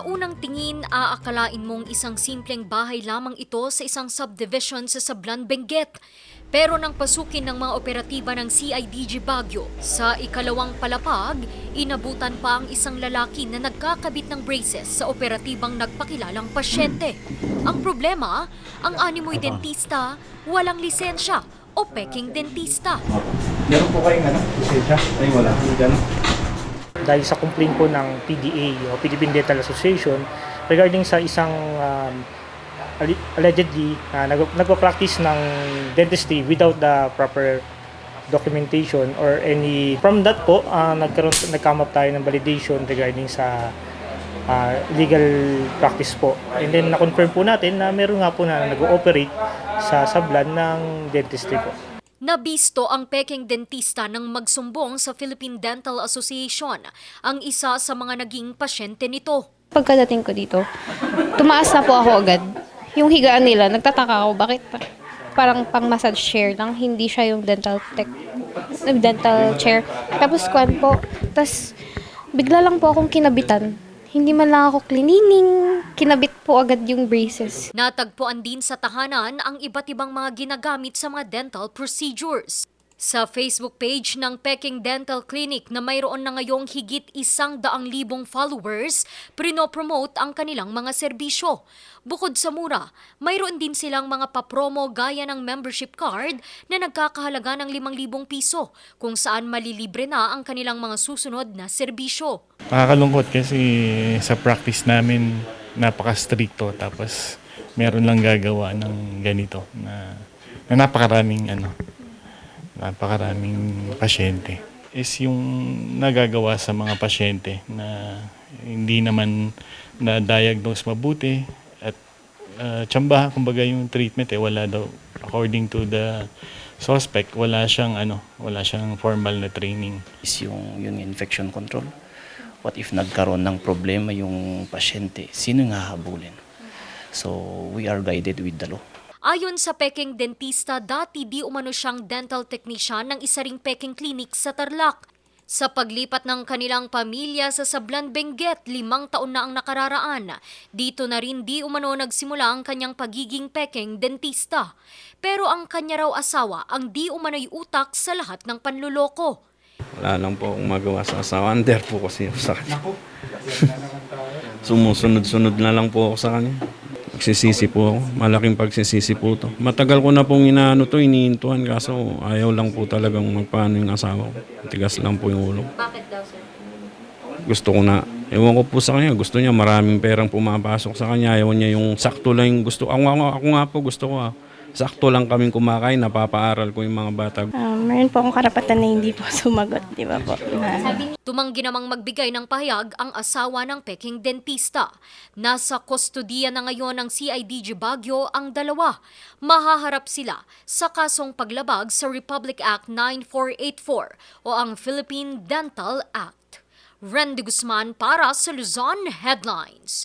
Sa unang tingin, aakalain mong isang simpleng bahay lamang ito sa isang subdivision sa Sablan, Benguet. Pero nang pasukin ng mga operatiba ng CIDG Baguio, sa ikalawang palapag, inabutan pa ang isang lalaki na nagkakabit ng braces sa operatibang nagpakilalang pasyente. Ang problema, ang animoy dentista walang lisensya o peking dentista. Meron po kayong ano, lisensya? Ay, wala. Hindi ganun. Dahil sa complaint po ng PDA o Philippine Dental Association regarding sa isang um, allegedly uh, nag- nagpa-practice ng dentistry without the proper documentation or any from that po uh, nagkaroon nagcome up tayo ng validation regarding sa uh, legal practice po. And then na-confirm po natin na meron nga po na nag-ooperate sa sablan ng dentistry po Nabisto ang peking dentista nang magsumbong sa Philippine Dental Association, ang isa sa mga naging pasyente nito. Pagkadating ko dito, tumaas na po ako agad. Yung higaan nila, nagtataka ako, bakit pa- parang pang massage chair lang, hindi siya yung dental tech, dental chair. Tapos kwan po, tapos bigla lang po akong kinabitan. Hindi man lang ako cleaning, kinabit po agad yung braces. Natagpuan din sa tahanan ang iba't ibang mga ginagamit sa mga dental procedures. Sa Facebook page ng Peking Dental Clinic na mayroon na ngayong higit isang daang libong followers, prinopromote ang kanilang mga serbisyo. Bukod sa mura, mayroon din silang mga papromo gaya ng membership card na nagkakahalaga ng 5,000 piso kung saan malilibre na ang kanilang mga susunod na serbisyo. Nakakalungkot kasi sa practice namin napaka-stricto tapos meron lang gagawa ng ganito na, na napakaraming ano napakaraming pasyente is yung nagagawa sa mga pasyente na hindi naman na-diagnose mabuti at uh, tsamba kumbaga yung treatment eh wala daw according to the suspect wala siyang ano wala siyang formal na training is yung, yung infection control. What if nagkaroon ng problema yung pasyente? Sino nga habulin? So, we are guided with the law. Ayon sa Peking dentista, dati di umano siyang dental technician ng isa ring Peking clinic sa Tarlac. Sa paglipat ng kanilang pamilya sa Sablan Benguet, limang taon na ang nakararaan. Dito na rin di umano nagsimula ang kanyang pagiging Peking dentista. Pero ang kanya raw asawa ang di umano'y utak sa lahat ng panluloko. Wala lang po akong magawa sa asawa. Under po kasi ako sa kanya. Sumusunod-sunod na lang po ako sa kanya. Nagsisisi po ako. Malaking pagsisisi po to. Matagal ko na pong inaano to, iniintuhan kaso ayaw lang po talagang magpaano yung asawa ko. Tigas lang po yung ulo. Bakit daw, sir? Gusto ko na, ewan ko po sa kanya, gusto niya maraming perang pumapasok sa kanya. Ayaw niya yung sakto lang yung gusto. Ako, ako, ako nga po gusto ko ah. Sakto lang kaming kumakain, napapaaral ko yung mga bata. Ah, meron po akong karapatan na hindi po sumagot, di ba po? Na, Tumanggi namang magbigay ng pahayag ang asawa ng Peking dentista. Nasa kustodiya na ngayon ng CIDG Baguio ang dalawa. Mahaharap sila sa kasong paglabag sa Republic Act 9484 o ang Philippine Dental Act. Randy Guzman para sa Luzon Headlines.